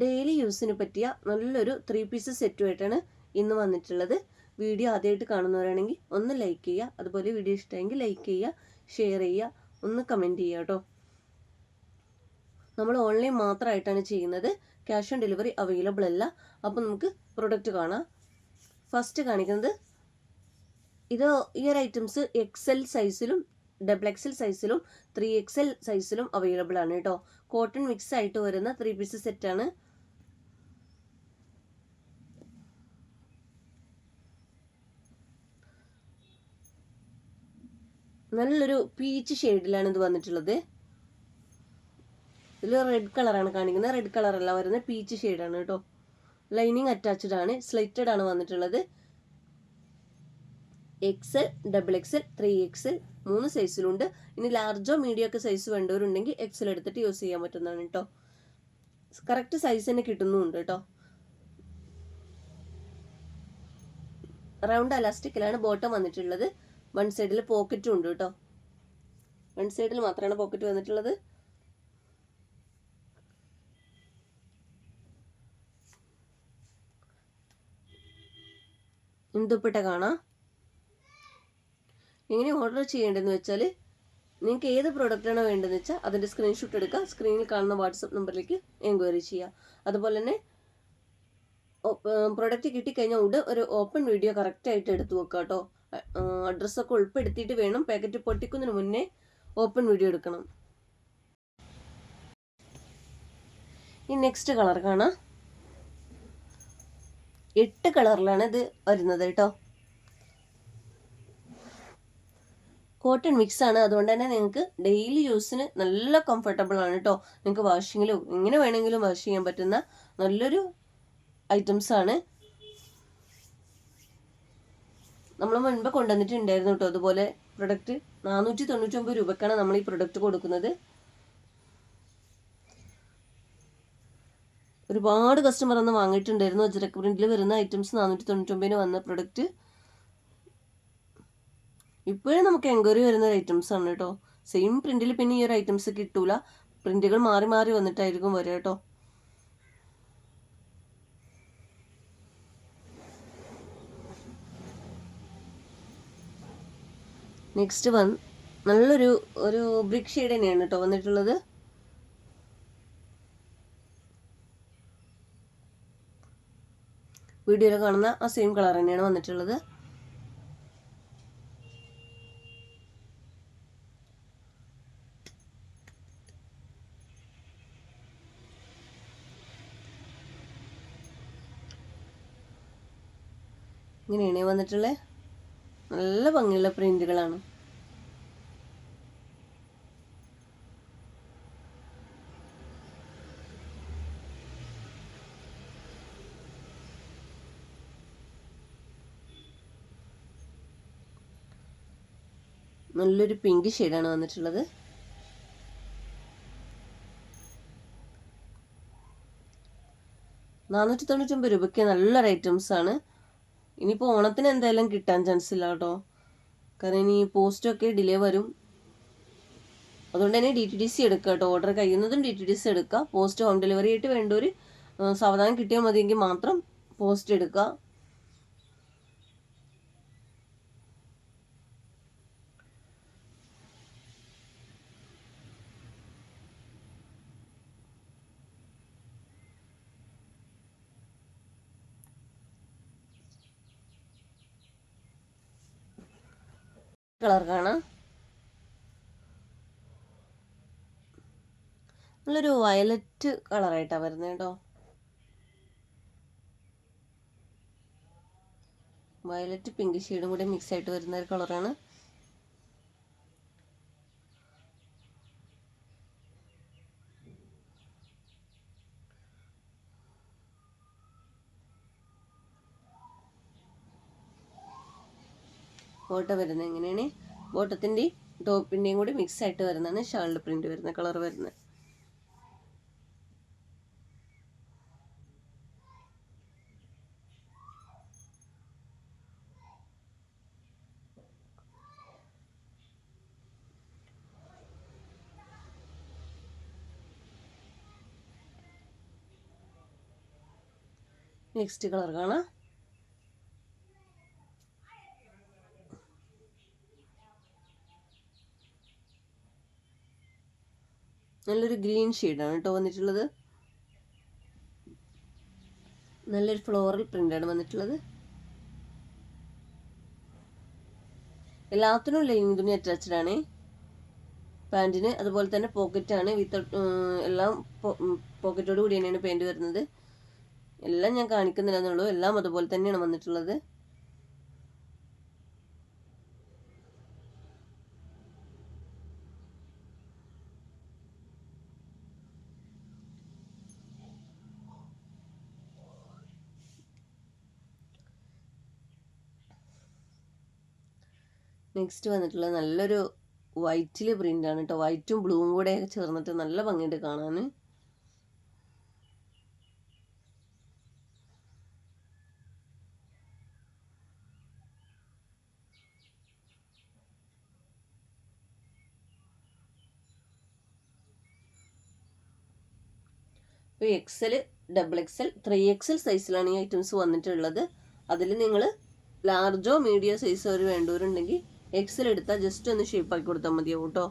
Daily യൂസിന് പറ്റിയ നല്ലൊരു ത്രീ പീസ് സെറ്റുമായിട്ടാണ് ഇന്ന് വന്നിട്ടുള്ളത്. വീഡിയോ ആദ്യമായിട്ട് കാണുന്നവരാണെങ്കിൽ ഒന്ന് ലൈക്ക് ചെയ്യുക അതുപോലെ വീഡിയോ ഇഷ്ടമെങ്കിൽ ലൈക്ക് ചെയ്യുക ഷെയർ ചെയ്യുക ഒന്ന് കമന്റ് ചെയ്യുക കേട്ടോ നമ്മൾ ഓൺലൈൻ മാത്രമായിട്ടാണ് ചെയ്യുന്നത്. ക്യാഷ് ഓൺ ഡെലിവറി അവൈലബിൾ അല്ല. അപ്പോൾ നമുക്ക് പ്രൊഡക്റ്റ് കാണാം. ഫസ്റ്റ് കാണിക്കുന്നത് ഇത് ഈ ഒരു ഐറ്റംസ് എക്സൽ സൈസിലും ഡബിൾ എക്സൽ സൈസിലും ത്രീ എക്സൽ സൈസിലും അവൈലബിൾ ആണ് കേട്ടോ കോട്ടൺ മിക്സ് ആയിട്ട് വരുന്ന ത്രീ പീസ് സെറ്റാണ് നല്ലൊരു പീച്ച് ഷെയ്ഡിലാണ് ഇത് വന്നിട്ടുള്ളത്. ഇതിൽ റെഡ് കളറാണ് കാണിക്കുന്നത്. റെഡ് കളറല്ല വരുന്നത്. പീച്ച് ഷെയ്ഡാണ് കേട്ടോ ലൈനിങ് അറ്റാച്ച്ഡ് ആണ്. സ്ലൈറ്റഡ് ആണ് വന്നിട്ടുള്ളത്. X double X three X മൂന്ന് സൈസിലുണ്ട് ഇനി ലാർജോ മീഡിയോ ഒക്കെ സൈസ് വേണ്ടവരുണ്ടെങ്കിൽ എക്സിൽ എടുത്തിട്ട് യൂസ് ചെയ്യാൻ പറ്റുന്നതാണ് കേട്ടോ കറക്റ്റ് സൈസ് തന്നെ കിട്ടുന്നുമുണ്ട് കേട്ടോ റൗണ്ട് അലാസ്റ്റിക്കിലാണ് ബോട്ടം വന്നിട്ടുള്ളത്. വൺ സൈഡിൽ പോക്കറ്റും ഉണ്ട് കേട്ടോ. വൺ സൈഡിൽ മാത്രമാണ് പോക്കറ്റ് വന്നിട്ടുള്ളത്. ഇന്ദുപ്പിട്ട കാണാം. എങ്ങനെ ഓർഡർ ചെയ്യേണ്ടതെന്ന് വെച്ചാൽ നിങ്ങൾക്ക് ഏത് പ്രോഡക്റ്റാണ് വേണ്ടതെന്ന് വെച്ചാൽ അതിന്റെ സ്ക്രീൻഷോട്ട് എടുക്കുക സ്ക്രീനിൽ കാണുന്ന വാട്സപ്പ് നമ്പറിലേക്ക് എൻക്വയറി ചെയ്യുക അതുപോലെ തന്നെ പ്രോഡക്റ്റ് കിട്ടിക്കഴിഞ്ഞാൽ ഉടൻ ഒരു ഓപ്പൺ വീഡിയോ കറക്റ്റായിട്ട് എടുത്തു വെക്കുക കേട്ടോ. അഡ്രസ്സൊക്കെ ഉൾപ്പെടുത്തിയിട്ട് വേണം പാക്കറ്റ് പൊട്ടിക്കുന്നതിന് മുന്നേ ഓപ്പൺ വീഡിയോ എടുക്കണം. ഈ നെക്സ്റ്റ് കളർ കാണാം. എട്ട് കളറിലാണ് ഇത് വരുന്നത് കേട്ടോ. കോട്ടൺ മിക്സ് ആണ്. അതുകൊണ്ട് തന്നെ നിങ്ങൾക്ക് ഡെയിലി യൂസിന് നല്ല കംഫർട്ടബിൾ ആണ് കേട്ടോ. നിങ്ങൾക്ക് വാഷിങ്ങിലും എങ്ങനെ വേണമെങ്കിലും വാഷ് ചെയ്യാൻ പറ്റുന്ന നല്ലൊരു ഐറ്റംസ് ആണ്. നമ്മൾ മുൻപ് കൊണ്ടുവന്നിട്ടുണ്ടായിരുന്നു കേട്ടോ. അതുപോലെ പ്രൊഡക്റ്റ് നാനൂറ്റി തൊണ്ണൂറ്റൊമ്പത് രൂപക്കാണ് നമ്മൾ ഈ പ്രൊഡക്റ്റ് കൊടുക്കുന്നത്. ഒരുപാട് കസ്റ്റമർ അന്ന് വാങ്ങിയിട്ടുണ്ടായിരുന്നു. അജരക്ക് പ്രിന്റിൽ വരുന്ന ഐറ്റംസ് നാനൂറ്റി തൊണ്ണൂറ്റൊമ്പതിന് വന്ന പ്രൊഡക്റ്റ് ഇപ്പോഴും നമുക്ക് എൻക്വയറി വരുന്ന ഐറ്റംസ് ആണ് കേട്ടോ. സെയിം പ്രിന്റിൽ പിന്നെ ഈ ഒരു ഐറ്റംസ് കിട്ടൂല. പ്രിന്റുകൾ മാറി മാറി വന്നിട്ടായിരിക്കും വരിക കേട്ടോ. നെക്സ്റ്റ് വൺ നല്ലൊരു ഒരു ബ്രിക് ഷെയ്ഡ് തന്നെയാണ് കേട്ടോ വന്നിട്ടുള്ളത്. വീഡിയോയിൽ കാണുന്ന ആ സെയിം കളർ തന്നെയാണ് വന്നിട്ടുള്ളത്. ഇങ്ങനെയാണ് വന്നിട്ടുള്ളത് നല്ല ഭംഗിയുള്ള പ്രിന്റുകളാണ്. നല്ലൊരു പിങ്ക് ഷെയ്ഡാണ് വന്നിട്ടുള്ളത്. നാനൂറ്റി തൊണ്ണൂറ്റൊമ്പത് രൂപയ്ക്ക് നല്ലൊരു ഐറ്റംസ് ആണ് ഇനിയിപ്പോൾ ഓണത്തിന് എന്തായാലും കിട്ടാൻ ചാൻസ് ഇല്ല കേട്ടോ. കാരണം ഇനി പോസ്റ്റൊക്കെ ഡിലേ വരും. അതുകൊണ്ട് തന്നെ ഡി ടി ഡി സി എടുക്കുക കേട്ടോ. ഓർഡർ കഴിയുന്നതും ഡി ടി ഡി സി എടുക്കുക പോസ്റ്റ് ഹോം ഡെലിവറി ആയിട്ട് വേണ്ട വേണ്ടവർ സാവധാനം കിട്ടിയാൽ മതിയെങ്കിൽ മാത്രം പോസ്റ്റ് എടുക്കുക കളർ കാണാം. നല്ലൊരു വയലറ്റ് കളറായിട്ടാണ് വരുന്നത് കേട്ടോ വയലറ്റ് പിങ്ക് ഷെയ്ഡും കൂടി മിക്സ് ആയിട്ട് വരുന്ന ഒരു കളറാണ്. ബോട്ടം വരുന്നത് എങ്ങനെയാണ്? ബോട്ടത്തിന്റെയും ടോപ്പിന്റെയും കൂടി മിക്സ് ആയിട്ട് വരുന്നതാണ് ഷാളിൽ പ്രിന്റ് വരുന്ന കളർ വരുന്നത്. നെക്സ്റ്റ് കളർ കാണാം. നല്ലൊരു ഗ്രീൻ ഷെയ്ഡാണ് കേട്ടോ വന്നിട്ടുള്ളത്. നല്ലൊരു ഫ്ലോറൽ പ്രിന്റാണ് വന്നിട്ടുള്ളത്. എല്ലാത്തിനും ലൈനിങ് തുണി അറ്റാച്ച്ഡ് ആണ്. പാന്റിന് അതുപോലെ തന്നെ പോക്കറ്റാണ് വിത്ത് എല്ലാം പോക്കറ്റോട് കൂടി തന്നെയാണ് വരുന്നത്. എല്ലാം ഞാൻ കാണിക്കുന്നില്ല എന്നുള്ളൂ. എല്ലാം അതുപോലെ തന്നെയാണ് വന്നിട്ടുള്ളത്. നെക്സ്റ്റ് വന്നിട്ടുള്ള നല്ലൊരു വൈറ്റിൽ പ്രിന്റ് ആണ് കേട്ടോ വൈറ്റും ബ്ലൂവും കൂടെ ചേർന്നിട്ട് നല്ല ഭംഗിയുണ്ട് കാണാൻ. ഇപ്പോൾ XL double XL three XL സൈസിലാണ് ഈ ഐറ്റംസ് വന്നിട്ടുള്ളത്. അതിൽ നിങ്ങൾ ലാർജോ മീഡിയോ സൈസോ ഒരു വേണ്ടവരുണ്ടെങ്കിൽ എക്സൽ എടുത്താൽ ജസ്റ്റ് ഒന്ന് ഷേപ്പ് ആക്കി കൊടുത്താൽ മതിയാവും കേട്ടോ.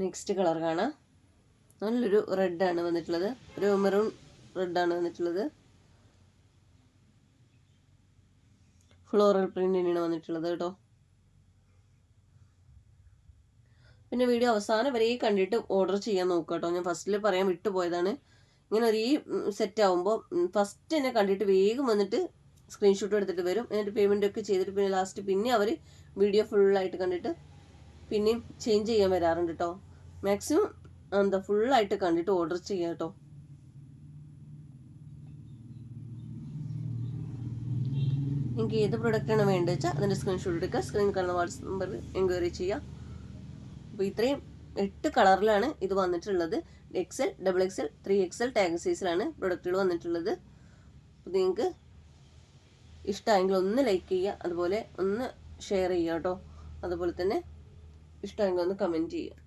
നെക്സ്റ്റ് കളർ കാണാം. നല്ലൊരു റെഡാണ് വന്നിട്ടുള്ളത്. ഒരു മെറൂൺ റെഡാണ് വന്നിട്ടുള്ളത്. ഫ്ലോറൽ പ്രിന്റ് തന്നെയാണ് വന്നിട്ടുള്ളത് കേട്ടോ. പിന്നെ വീഡിയോ അവസാനം വരെ കണ്ടിട്ട് ഓർഡർ ചെയ്യാൻ നോക്കുക കേട്ടോ ഞാൻ ഫസ്റ്റിൽ പറയാൻ വിട്ടുപോയതാണ്. ഇങ്ങനെ ഒരു ഈ സെറ്റ് ആകുമ്പോൾ ഫസ്റ്റ് തന്നെ കണ്ടിട്ട് വേഗം വന്നിട്ട് സ്ക്രീൻഷോട്ട് എടുത്തിട്ട് വരും. എന്നിട്ട് പേയ്മെന്റ് ഒക്കെ ചെയ്തിട്ട് പിന്നെ ലാസ്റ്റ് പിന്നെ അവർ വീഡിയോ ഫുള്ളായിട്ട് കണ്ടിട്ട് പിന്നെയും ചേഞ്ച് ചെയ്യാൻ വരാറുണ്ട് കേട്ടോ മാക്സിമം എന്താ ഫുള്ളായിട്ട് കണ്ടിട്ട് ഓർഡർ ചെയ്യാം കേട്ടോ നിങ്ങൾക്ക് ഏത് പ്രൊഡക്റ്റാണ് വേണ്ടത് വെച്ചാൽ അതിന്റെ സ്ക്രീൻഷോട്ട് എടുക്കുക. സ്ക്രീൻ കാണുന്ന വാട്സപ്പ് നമ്പർ എൻക്വയറി ചെയ്യാം അപ്പോൾ ഇത്രയും എട്ട് കളറിലാണ് ഇത് വന്നിട്ടുള്ളത്. XL double XL three XL tag സൈസിലാണ് പ്രൊഡക്റ്റുകൾ വന്നിട്ടുള്ളത്. അപ്പോൾ നിങ്ങൾക്ക് ഇഷ്ടമായെങ്കിൽ ഒന്ന് ലൈക്ക് ചെയ്യുക അതുപോലെ ഒന്ന് ഷെയർ ചെയ്യുക കേട്ടോ. അതുപോലെ തന്നെ ഇഷ്ടമായെങ്കിൽ ഒന്ന് കമന്റ് ചെയ്യുക.